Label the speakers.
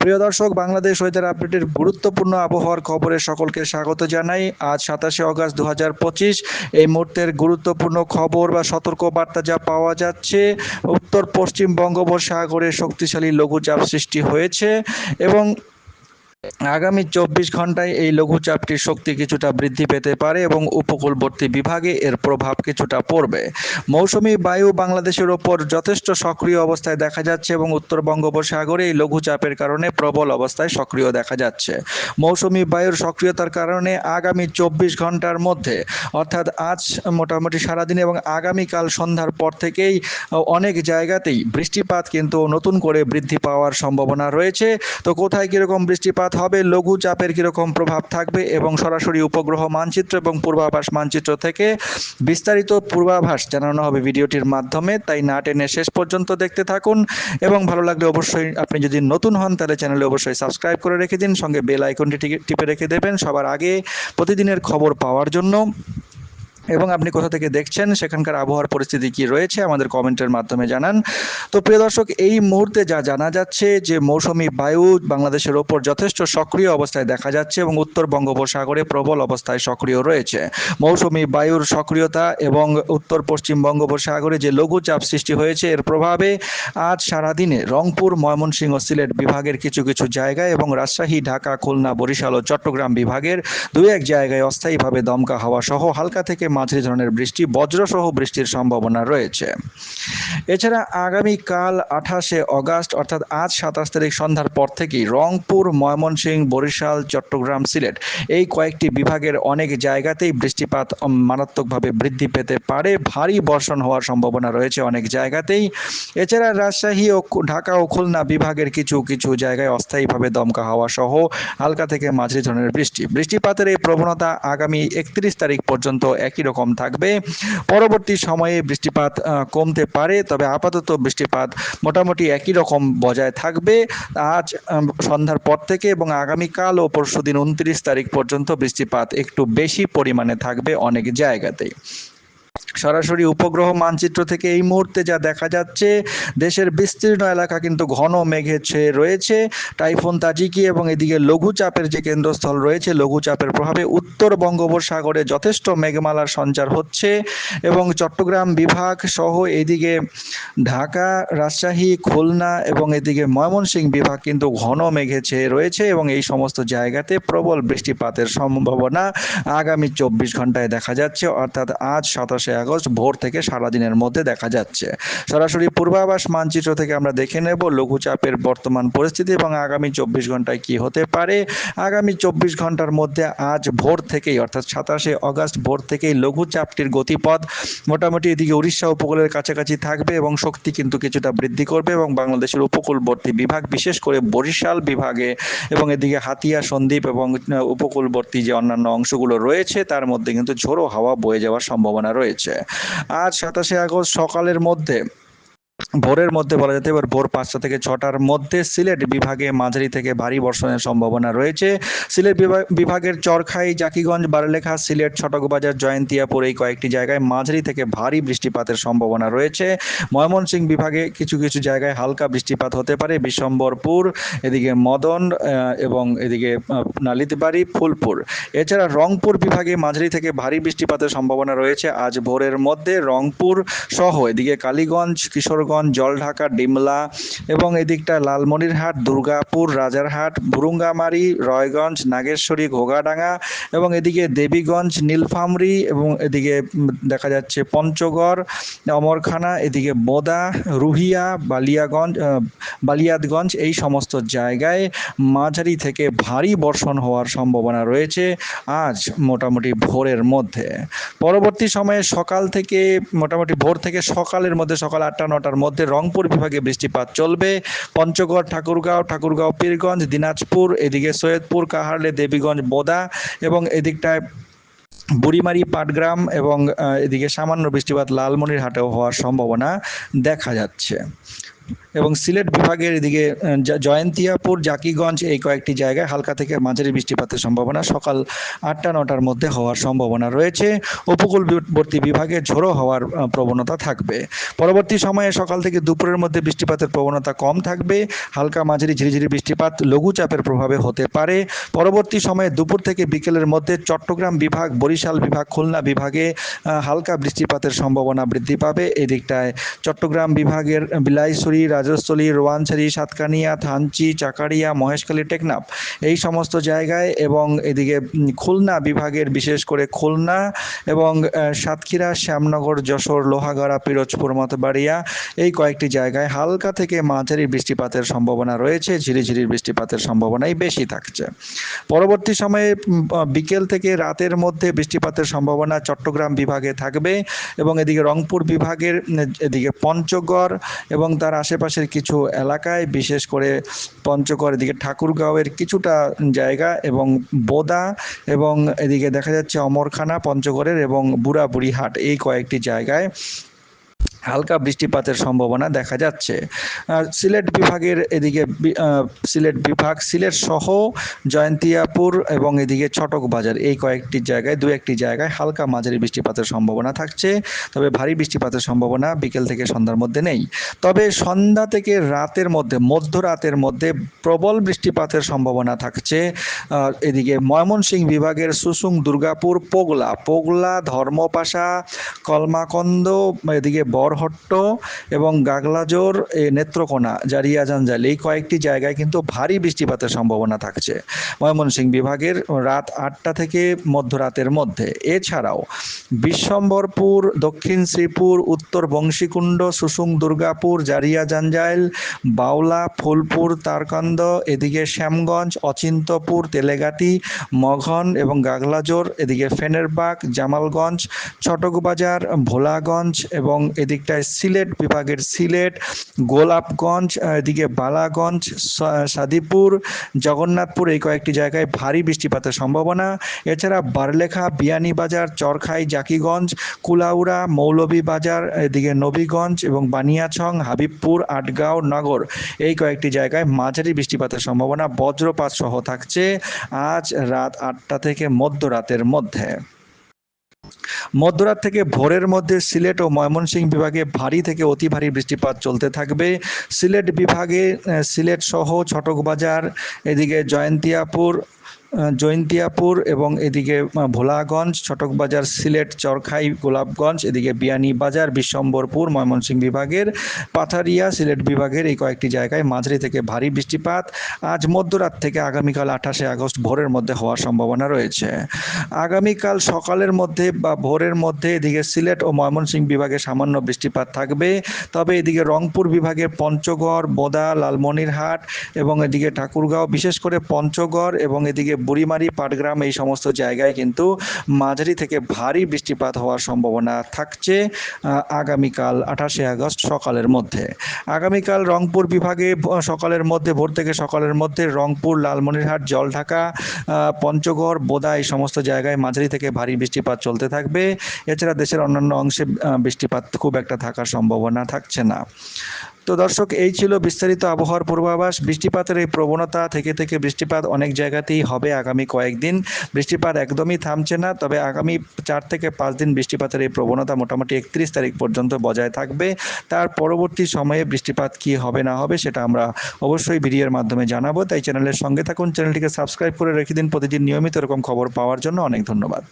Speaker 1: প্রিয় দর্শক, বাংলাদেশ ওয়েদার আপডেটের গুরুত্বপূর্ণ আবহাওয়ার খবরে সকলকে স্বাগত জানাই। আজ সাতাশে অগাস্ট দু হাজার পঁচিশ। এই মুহূর্তের গুরুত্বপূর্ণ খবর বা সতর্ক বার্তা যা পাওয়া যাচ্ছে উত্তর পশ্চিম বঙ্গোপসাগরে শক্তিশালী লঘুচাপ সৃষ্টি হয়েছে এবং আগামী চব্বিশ ঘন্টায় এই লঘুচাপটির শক্তি কিছুটা বৃদ্ধি পেতে পারে এবং উপকূলবর্তী বিভাগে এর প্রভাব কিছুটা পড়বে। মৌসুমী বায়ু বাংলাদেশের ওপর যথেষ্ট সক্রিয় অবস্থায় দেখা যাচ্ছে এবং উত্তর বঙ্গোপসাগরে এই লঘুচাপের কারণে প্রবল অবস্থায় সক্রিয় দেখা যাচ্ছে। মৌসুমী বায়ুর সক্রিয়তার কারণে আগামী চব্বিশ ঘণ্টার মধ্যে, অর্থাৎ আজ মোটামুটি সারাদিন এবং আগামীকাল সন্ধ্যার পর থেকেই, অনেক জায়গাতেই বৃষ্টিপাত কিন্তু নতুন করে বৃদ্ধি পাওয়ার সম্ভাবনা রয়েছে। তো কোথায় কীরকম বৃষ্টিপাত হবে। লঘু চাপের কীরকম প্রভাব থাকবে এবং সরাসরি উপগ্রহ মানচিত্র এবং পূর্বাভাস মানচিত্র থেকে বিস্তারিত পূর্বাভাস জানানো হবে ভিডিওটির মাধ্যমে। তাই না টেনে শেষ পর্যন্ত দেখতে থাকুন এবং ভালো লাগলে অবশ্যই আপনি যদি নতুন হন তাহলে চ্যানেলে অবশ্যই সাবস্ক্রাইব করে রেখে দিন। সঙ্গে বেল আইকনটি টিপে রেখে দেবেন সবার আগে প্রতিদিনের খবর পাওয়ার জন্য। এবং আপনি কোথা থেকে দেখছেন, সেখানকার আবহাওয়ার পরিস্থিতি কি রয়েছে, আমাদের কমেন্টের মাধ্যমে জানান। তো প্রিয় দর্শক, এই মুহূর্তে যা জানা যাচ্ছে যে মৌসুমি বায়ু বাংলাদেশের ওপর যথেষ্ট সক্রিয় অবস্থায় দেখা যাচ্ছে এবং উত্তর বঙ্গোপসাগরে প্রবল অবস্থায় সক্রিয় রয়েছে। মৌসুমি বায়ুর সক্রিয়তা এবং উত্তর পশ্চিম বঙ্গোপসাগরে যে লঘুচাপ সৃষ্টি হয়েছে, এর প্রভাবে আজ সারাদিনে রংপুর, ময়মনসিংহ সিলেট বিভাগের কিছু কিছু জায়গায় এবং রাজশাহী, ঢাকা, খুলনা, বরিশাল ও চট্টগ্রাম বিভাগের দুই এক জায়গায় অস্থায়ীভাবে দমকা হাওয়া সহ হালকা থেকে মাঝারি ধরনের বৃষ্টি, বজ্রসহ বৃষ্টির সম্ভাবনা রয়েছে। এছাড়া আগামীকাল আঠাশে অগাস্ট, অর্থাৎ আজ সাতাশ তারিখ সন্ধ্যার পর থেকেই রংপুর ময়মনসিংহ বরিশাল, চট্টগ্রাম, সিলেট এই কয়েকটি বিভাগের অনেক জায়গাতেই বৃষ্টিপাত মারাত্মকভাবে বৃদ্ধি পেতে পারে। ভারী বর্ষণ হওয়ার সম্ভাবনা রয়েছে অনেক জায়গাতেই। এছাড়া রাজশাহী ও ঢাকা ও খুলনা বিভাগের কিছু কিছু জায়গায় অস্থায়ীভাবে দমকা হাওয়া সহ হালকা থেকে মাঝারি ধরনের বৃষ্টি। বৃষ্টিপাতের এই প্রবণতা আগামী একত্রিশ তারিখ পর্যন্ত একই রকম থাকবে। পরবর্তী সময়ে বৃষ্টিপাত কমতে পারে, তবে আপাতত বৃষ্টিপাত মোটামুটি একই রকম বজায় থাকবে। আজ সন্ধ্যার পর থেকে এবং আগামীকাল ও পরশুদিন উনত্রিশ তারিখ পর্যন্ত বৃষ্টিপাত একটু বেশি পরিমাণে থাকবে অনেক জায়গাতেই। সরাসরি উপগ্রহ মানচিত্র থেকে এই মুহূর্তে যা দেখা যাচ্ছে, দেশের বিস্তীর্ণ এলাকা কিন্তু ঘন মেঘে ছেয়ে রয়েছে। টাইফুন তাজিকি এবং এদিকে লঘুচাপের যে কেন্দ্রস্থল রয়েছে, লঘুচাপের প্রভাবে উত্তর বঙ্গোপসাগরে যথেষ্ট মেঘমালার সঞ্চার হচ্ছে এবং চট্টগ্রাম বিভাগ সহ এদিকে ঢাকা, রাজশাহী, খুলনা এবং এদিকে ময়মনসিংহ বিভাগ কিন্তু ঘন মেঘে ছেয়ে রয়েছে এবং এই সমস্ত জায়গাতে প্রবল বৃষ্টিপাতের সম্ভাবনা আগামী চব্বিশ ঘন্টায় দেখা যাচ্ছে। অর্থাৎ আজ সাতাশে আগস্ট ভোর থেকে সারাদিনের মধ্যে দেখা যাচ্ছে। সরাসরি পূর্বাভাস মানচিত্র থেকে আমরা দেখে নেব লঘুচাপের বর্তমান পরিস্থিতি এবং আগামী চব্বিশ ঘন্টায় কি হতে পারে। আগামী চব্বিশ ঘণ্টার মধ্যে আজ ভোর থেকেই, অর্থাৎ সাতাশে অগস্ট ভোর থেকেই লঘুচাপটির গতিপথ মোটামুটি এদিকে উড়িষ্যা উপকূলের কাছাকাছি থাকবে এবং শক্তি কিন্তু কিছুটা বৃদ্ধি করবে এবং বাংলাদেশের উপকূলবর্তী বিভাগ, বিশেষ করে বরিশাল বিভাগে এবং এদিকে হাতিয়া, সন্দ্বীপ এবং উপকূলবর্তী যে অন্যান্য অংশগুলো রয়েছে, তার মধ্যে কিন্তু ঝোড়ো হাওয়া বয়ে যাওয়ার সম্ভাবনা রয়েছে। আজ সাতাশে আগস্ট সকালের মধ্যে ভোরের মধ্যে বলা যেতে পারে ভোর পাঁচটা থেকে ছটার মধ্যে সিলেট বিভাগে মাঝারি থেকে ভারী বর্ষণের সম্ভাবনা রয়েছে। সিলেট বিভাগ- বিভাগের চরখাই, জাকিগঞ্জ, বারলেখা, সিলেট, ছটকবাজার, জয়ন্তিয়াপুর এই কয়েকটি জায়গায় মাঝারি থেকে ভারী বৃষ্টিপাতের সম্ভাবনা রয়েছে। ময়মনসিংহ বিভাগে কিছু কিছু জায়গায় হালকা বৃষ্টিপাত হতে পারে। বিশ্বম্বরপুর, এদিকে মদন এবং এদিকে নালিতবাড়ি, ফুলপুর। এছাড়া রংপুর বিভাগে মাঝারি থেকে ভারী বৃষ্টিপাতের সম্ভাবনা রয়েছে। আজ ভোরের মধ্যে রংপুর সহ এদিকে কালীগঞ্জ, কিশোরগঞ্জ জলঢাকা, ডিমলা এবং এদিকটা লালমনিরহাট, দুর্গাপুর, রাজারহাট, বুরুঙ্গামারি, রয়গঞ্জ, নাগেশ্বরী, ঘোগাডাঙ্গা এবং এদিকে দেবীগঞ্জ, নীলফামরি এবং এদিকে দেখা যাচ্ছে পঞ্চগড়, অমরখানা, এদিকে বোদা, রুহিয়া, বালিয়াগঞ্জ বালিয়াদগঞ্জ এই সমস্ত জায়গায় মাঝারি থেকে ভারী বর্ষণ হওয়ার সম্ভাবনা রয়েছে আজ মোটামুটি ভোরের মধ্যে। পরবর্তী সময়ে সকাল থেকে মোটামুটি ভোর থেকে সকালের মধ্যে সকাল আটটা, নটার মধ্যে রংপুর বিভাগে বৃষ্টিপাত চলবে। পঞ্চগড়, ঠাকুরগাঁও ঠাকুরগাঁও, পীরগঞ্জ, দিনাজপুর, এদিকে সৈয়দপুর, কাহারলে, দেবীগঞ্জ, বোদা এবং এদিকটায় বুড়িমারি, পাটগ্রাম এবং এদিকে সামান্য বৃষ্টিপাত লালমনিরহাটেও হওয়ার সম্ভাবনা দেখা যাচ্ছে। এবং সিলেট বিভাগের এদিকে জয়ন্তিয়াপুর, জাকিগঞ্জ এই কয়েকটি জায়গায় হালকা থেকে মাঝারি বৃষ্টিপাতের সম্ভাবনা সকাল আটটা, নটার মধ্যে হওয়ার সম্ভাবনা রয়েছে। উপকূলবর্তী বিভাগে ঝোড়ো হওয়ার প্রবণতা থাকবে। পরবর্তী সময়ে সকাল থেকে দুপুরের মধ্যে বৃষ্টিপাতের প্রবণতা কম থাকবে। হালকা মাঝারি ঝিরিঝিরি বৃষ্টিপাত লঘুচাপের প্রভাবে হতে পারে। পরবর্তী সময়ে দুপুর থেকে বিকেলের মধ্যে চট্টগ্রাম বিভাগ, বরিশাল বিভাগ, খুলনা বিভাগে হালকা বৃষ্টিপাতের সম্ভাবনা বৃদ্ধি পাবে। এদিকটায় চট্টগ্রাম বিভাগের বিলাইছড়ি রাজস্থলী, রোয়ানছড়ি, সাতকানিয়া, থানচি, চাকারিয়া, মহেশখালী, টেকনাফ এই সমস্ত জায়গায় এবং এদিকে খুলনা বিভাগের বিশেষ করে খুলনা এবং সাতক্ষীরা, শ্যামনগর, যশোর, লোহাগড়া, পিরোজপুর, মতবাড়িয়া এই কয়েকটি জায়গায় হালকা থেকে মাঝারি বৃষ্টিপাতের সম্ভাবনা রয়েছে, ঝিরিঝিরির বৃষ্টিপাতের সম্ভাবনাই বেশি থাকছে। পরবর্তী সময়ে বিকেল থেকে রাতের মধ্যে বৃষ্টিপাতের সম্ভাবনা চট্টগ্রাম বিভাগে থাকবে এবং এদিকে রংপুর বিভাগের এদিকে পঞ্চগড় এবং তার আশেপাশের কিছু এলাকায়, বিশেষ করে পঞ্চগড়, এদিকে ঠাকুরগাঁওয়ের কিছুটা জায়গা এবং বোদা এবং এদিকে দেখা যাচ্ছে অমরখানা পঞ্চগড়ের এবং বুড়াবুড়িহাট, এই কয়েকটি জায়গায়। হালকা বৃষ্টিপাতের সম্ভাবনা দেখা যাচ্ছে। আর সিলেট বিভাগের এদিকে সিলেট বিভাগ, সিলেট সহ জয়ন্তিয়াপুর এবং এদিকে ছটক বাজার, এই কয়েকটি জায়গায়, দু একটি জায়গায় হালকা মাঝারি বৃষ্টিপাতের সম্ভাবনা থাকছে। তবে ভারী বৃষ্টিপাতের সম্ভাবনা বিকেল থেকে সন্ধ্যার মধ্যে নেই। তবে সন্ধ্যা থেকে রাতের মধ্যে, মধ্যরাতের মধ্যে প্রবল বৃষ্টিপাতের সম্ভাবনা থাকছে। এদিকে ময়মনসিংহ বিভাগের সুসুং, দুর্গাপুর, পোগলা পোগলা, ধর্মপাশা, কলমাকন্দ, এদিকে বরহট্ট এবং গাগলাজোর নেত্রকোনা, জারিয়া জাঞ্জাল, এই কয়েকটি জায়গায় কিন্তু ভারী বৃষ্টিপাতের সম্ভাবনা থাকছে। ময়মনসিংহ বিভাগের রাত আটটা থেকে মধ্যরাতের মধ্যে। এছাড়াও বিশ্বম্বরপুর, দক্ষিণ শ্রীপুর, উত্তর বংশীকুণ্ড, সুসুং, দুর্গাপুর, জারিয়া জাঞ্জাইল বাউলা, ফুলপুর, তারকান্দ, এদিকে শ্যামগঞ্জ, অচিন্তপুর তেলেগাতি মঘন এবং গাগলাজোর, এদিকে ফেনেরবাগ জামালগঞ্জ, চটকবাজার, ভোলাগঞ্জ এবং এদিকটায় সিলেট বিভাগের সিলেট, গোলাপগঞ্জ এদিকে বালাগঞ্জ সাদিপুর, জগন্নাথপুর এই কয়েকটি জায়গায় ভারী বৃষ্টিপাতের সম্ভাবনা। এছাড়া বারলেখা, বিয়ানীবাজার, চরখাই, জাকিগঞ্জ, কুলাউড়া, মৌলভীবাজার, এদিকে নবীগঞ্জ এবং বানিয়াছং, হাবিবপুর, আটগাঁও, নগর এই কয়েকটি জায়গায় মাঝারি বৃষ্টিপাতের সম্ভাবনা। বজ্রপাত সহ থাকছে আজ রাত আটটা থেকে মধ্যরাতের মধ্যে। মধ্যরাত থেকে ভোরের মধ্যে সিলেট ও ময়মনসিংহ বিভাগে ভারী থেকে অতি ভারী বৃষ্টিপাত চলতে থাকবে। সিলেট বিভাগে সিলেট সহ ছটকবাজার, এদিকে জয়ন্তিয়াপুর আহ, জয়ন্তিয়াপুর এবং এদিকে ভোলাগঞ্জ ছটকবাজার সিলেট চরখাই গোলাপগঞ্জ এদিকে বিয়ানীবাজার বিশ্বম্বরপুর ময়মনসিংহ বিভাগের পাথারিয়া সিলেট বিভাগের এই কয়েকটি জায়গায় মাঝারি থেকে ভারী বৃষ্টিপাত আজ মধ্যরাত থেকে আগামীকাল আঠাশে আগস্ট ভোরের মধ্যে হওয়ার সম্ভাবনা রয়েছে। আগামীকাল সকালের মধ্যে বা ভোরের মধ্যে এদিকে সিলেট ও ময়মনসিংহ বিভাগে সামান্য বৃষ্টিপাত থাকবে। তবে এদিকে রংপুর বিভাগে পঞ্চগড় বোদা লালমনিরহাট এবং এদিকে ঠাকুরগাঁও বিশেষ করে পঞ্চগড় এবং এদিকে বুড়িমারি, পাটগ্রাম এই সমস্ত জায়গায় কিন্তু মাঝারি থেকে ভারী বৃষ্টিপাত হওয়ার সম্ভাবনা থাকছে আগামীকাল আঠাশে আগস্ট সকালের মধ্যে। আগামীকাল রংপুর বিভাগে সকালের মধ্যে, ভোর থেকে সকালের মধ্যে রংপুর, লালমনিরহাট, জলঢাকা পঞ্চগড়, বোদা এই সমস্ত জায়গায় মাঝারি থেকে ভারী বৃষ্টিপাত চলতে থাকবে। এছাড়া দেশের অন্যান্য অংশে বৃষ্টিপাত খুব একটা থাকার সম্ভাবনা থাকছে না। তো দর্শক, এই ছিল বিস্তারিত আবহাওয়ার পূর্বাভাস। বৃষ্টিপাতের এই প্রবণতা থেকে থেকে বৃষ্টিপাত অনেক জায়গাতেই হবে আগামী কয়েকদিন। বৃষ্টিপাত একদমই থামছে না, তবে আগামী চার থেকে পাঁচ দিন বৃষ্টিপাতের এই প্রবণতা মোটামুটি একত্রিশ তারিখ পর্যন্ত বজায় থাকবে। তার পরবর্তী সময়ে বৃষ্টিপাত কি হবে না হবে সেটা আমরা অবশ্যই ভিডিওর মাধ্যমে জানাব। তাই চ্যানেলের সঙ্গে থাকুন, চ্যানেলটিকে সাবস্ক্রাইব করে রেখে দিন। প্রতিদিন নিয়মিত এরকম খবর পাওয়ার জন্য অনেক ধন্যবাদ।